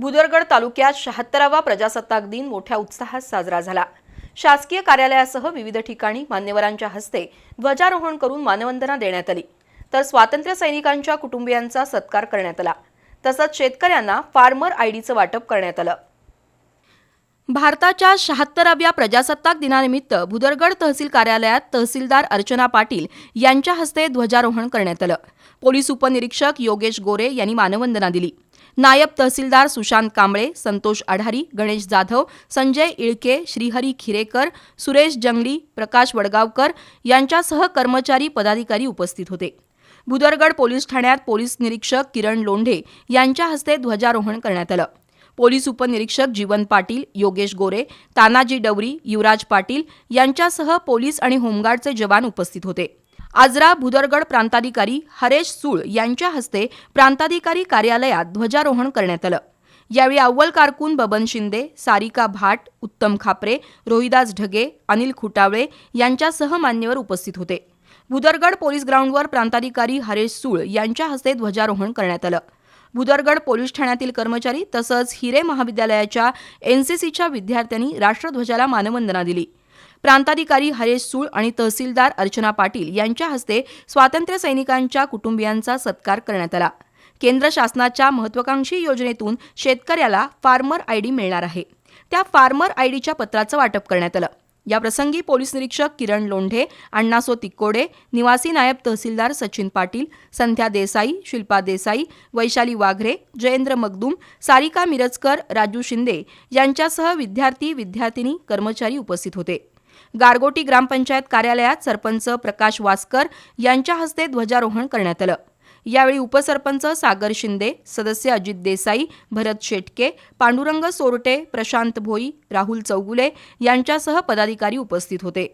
भुदरगड तालुक्यात शहात्तरावा प्रजासत्ताक दिन मोठ्या उत्साहात साजरा झाला. शासकीय कार्यालयासह विविध ठिकाणी मान्यवरांच्या हस्ते ध्वजारोहण करून मानवंदना देण्यात आली. तर स्वातंत्र्य सैनिकांच्या कुटुंबियांचा सत्कार करण्यात आला. तसंच शेतकऱ्यांना फार्मर आयडीचं वाटप करण्यात आलं. भारताच्या शहात्तराव्या प्रजासत्ताक दिनानिमित्त भुदरगड तहसील कार्यालयात तहसीलदार अर्चना पाटील यांच्या हस्ते ध्वजारोहण करण्यात आलं. पोलीस उपनिरीक्षक योगेश गोरे यांनी मानवंदना दिली. नायब तहसीलदार सुशांत कांबळे संतोष आढारी गणेश जाधव संजय इळके श्रीहरी खिरेकर सुरेश जंगली प्रकाश वडगावकर यांच्यासह कर्मचारी पदाधिकारी उपस्थित होते. भुदरगड पोलीस ठाण्यात पोलीस निरीक्षक किरण लोंढे यांच्या हस्ते ध्वजारोहण करण्यात आलं. पोलीस उपनिरीक्षक जीवन पाटील योगेश गोरे तानाजी डवरी युवराज पाटील यांच्यासह पोलीस आणि होमगार्डचे जवान उपस्थित होते. आजरा भुदरगड प्रांताधिकारी हरेश सूळ यांच्या हस्ते प्रांताधिकारी कार्यालयात ध्वजारोहण करण्यात आलं. यावेळी अव्वल कारकून बबन शिंदे सारिका भाट उत्तम खापरे रोहिदास ढगे अनिल खुटावळे यांच्यासह मान्यवर उपस्थित होते. भुदरगड पोलीस ग्राउंडवर प्रांताधिकारी हरेश सूळ यांच्या हस्ते ध्वजारोहण करण्यात आलं. भुदरगड पोलीस ठाण्यातील कर्मचारी तसंच हिरे महाविद्यालयाच्या एनसीसीच्या विद्यार्थ्यांनी राष्ट्रध्वजाला मानवंदना दिली. प्रांताधिकारी हरेश सूळ आणि तहसीलदार अर्चना पाटील यांच्या हस्ते स्वातंत्र्य सैनिकांच्या कुटुंबियांचा सत्कार करण्यात आला. केंद्र शासनाच्या महत्वाकांक्षी योजनेतून शेतकऱ्याला फार्मर आयडी मिळणार आहे. त्या फार्मर आयडीच्या पत्राचं वाटप करण्यात आलं. याप्रसंगी पोलीस निरीक्षक किरण लोंढे अण्णासो तिक्कोडे निवासी नायब तहसीलदार सचिन पाटील संध्या देसाई शिल्पा देसाई वैशाली वाघरे जयेंद्र मगदूम सारिका मिरजकर राजू शिंदे यांच्यासह विद्यार्थी विद्यार्थिनी कर्मचारी उपस्थित होते. गारगोटी ग्रामपंचायत कार्यालयात सरपंच प्रकाश वासकर यांच्या हस्ते ध्वजारोहण करण्यात आलं. यावेळी उपसरपंच सागर शिंदे सदस्य अजित देसाई भरत शेटके पांडुरंग सोरटे प्रशांत भोई राहुल चौगुले यांच्यासह पदाधिकारी उपस्थित होते.